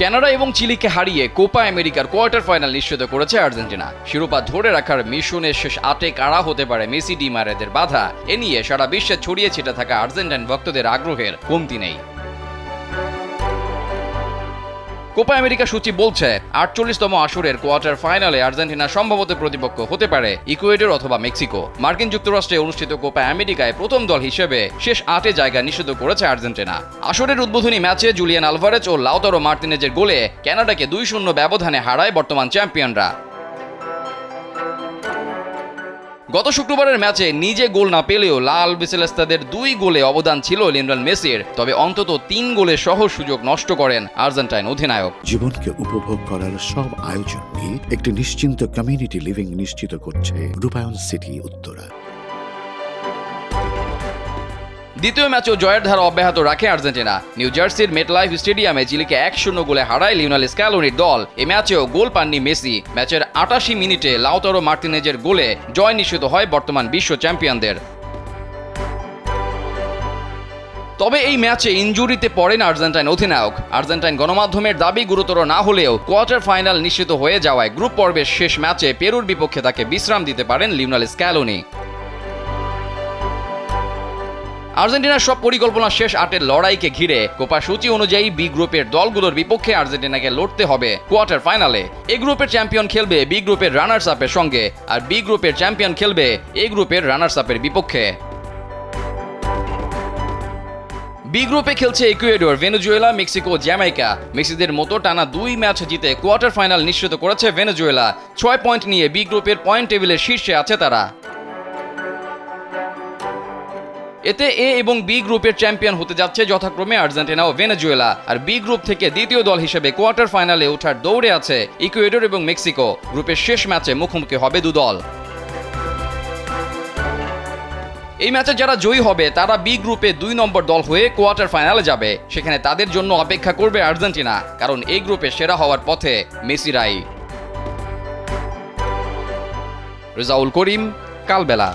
Canada এবং চিলিকে হারিয়ে Copa আমেরিকার কোয়ার্টার ফাইনাল নিশ্চিত করেছে আর্জেন্টিনা। শিরোপা ধরে রাখার মিশনের শেষ আটে কারা হতে পারে মেসি ডিমারেদের বাধা? এ নিয়ে সারা বিশ্বে ছড়িয়ে ছিটে থাকা আর্জেন্টাইন ভক্তদের আগ্রহের কমতি নেই। কোপা আমেরিকা সূচি বলছে, আটচল্লিশতম আসরের কোয়ার্টার ফাইনালে আর্জেন্টিনা সম্ভবত প্রতিপক্ষ হতে পারে ইকুয়েডর অথবা মেক্সিকো। মার্কিন যুক্তরাষ্ট্রে অনুষ্ঠিত কোপা আমেরিকায় প্রথম দল হিসেবে শেষ আটে জায়গা নিষিদ্ধ করেছে আর্জেন্টিনা। আসরের উদ্বোধনী ম্যাচে জুলিয়ান আলভারেজ ও লাউতারো মার্টিনেজের গোলে ক্যানাডাকে দুই শূন্য ব্যবধানে হারায় বর্তমান চ্যাম্পিয়নরা। গত শুক্রবারের ম্যাচে নিজে গোল না পেলেও লাল বিসেলেস্তাদের দুই গোলে অবদান ছিল লিওনেল মেসির, তবে অন্তত তিন গোলে সহ সুযোগ নষ্ট করেন আর্জেন্টাইন অধিনায়ক। জীবনকে উপভোগ করার সব আয়োজন একটি নিশ্চিন্ত কমিউনিটি লিভিং নিশ্চিত করছে রূপায়ণ সিটি উত্তরা। দ্বিতীয় ম্যাচেও জয়ের ধারা অব্যাহত রাখে আর্জেন্টিনা। নিউ জার্সির মেটলাইফ স্টেডিয়ামে চিলিকে এক শূন্য গোলে হারায় লিওনাল স্ক্যালোনির দল। এ ম্যাচেও গোল পাননি মেসি। ম্যাচের আটাশি মিনিটে লাউতারো মার্টিনেজের গোলে জয় নিশ্চিত হয় বর্তমান বিশ্ব চ্যাম্পিয়নদের। তবে এই ম্যাচে ইনজুরিতে পড়েন আর্জেন্টাইন অধিনায়ক। আর্জেন্টাইন গণমাধ্যমের দাবি গুরুতর না হলেও কোয়ার্টার ফাইনাল নিশ্চিত হয়ে যাওয়ায় গ্রুপ পর্বের শেষ ম্যাচে পেরুর বিপক্ষে তাকে বিশ্রাম দিতে পারেন লিওনাল স্ক্যালোনি আর্জেন্টিনার সব পরিকল্পনা শেষ আটের লড়াইকে ঘিরে। কোপা সূচি অনুযায়ী বি গ্রুপের দলগুলোর বিপক্ষে আর্জেন্টিনাকে লড়তে হবে কোয়ার্টার ফাইনালে। এ গ্রুপের চ্যাম্পিয়ন খেলবে বি গ্রুপের রানার্স আপের সঙ্গে আর বি গ্রুপের চ্যাম্পিয়ন খেলবে এ গ্রুপের রানার্স আপের বিপক্ষে। বি গ্রুপে খেলছে ইকুয়েডর, ভেনেজুয়েলা, মেক্সিকো, জ্যামাইকা। মেক্সিদের মতো টানা দুই ম্যাচ জিতে কোয়ার্টার ফাইনাল নিশ্চিত করেছে ভেনেজুয়েলা। ছয় পয়েন্ট নিয়ে বি গ্রুপের পয়েন্ট টেবিলের শীর্ষে আছে তারা। এতে এ এবং বি গ্রুপের চ্যাম্পিয়ন হতে যাচ্ছে যথাক্রমে আর্জেন্টিনা ও ভেনেজুয়েলা। আর বি গ্রুপ থেকে দ্বিতীয় দল হিসেবে কোয়ার্টার ফাইনালে ওঠার দৌড়ে আছে ইকুয়েডর এবং মেক্সিকো। গ্রুপের শেষ ম্যাচে মুখোমুখি হবে দু দল। এই ম্যাচে যারা জয়ী হবে, তারা বি গ্রুপে দুই নম্বর দল হয়ে কোয়ার্টার ফাইনালে যাবে। সেখানে তাদের জন্য অপেক্ষা করবে আর্জেন্টিনা, কারণ এই গ্রুপে সেরা হওয়ার পথে মেসিরাই রেজাউল করিম, কালবেলা।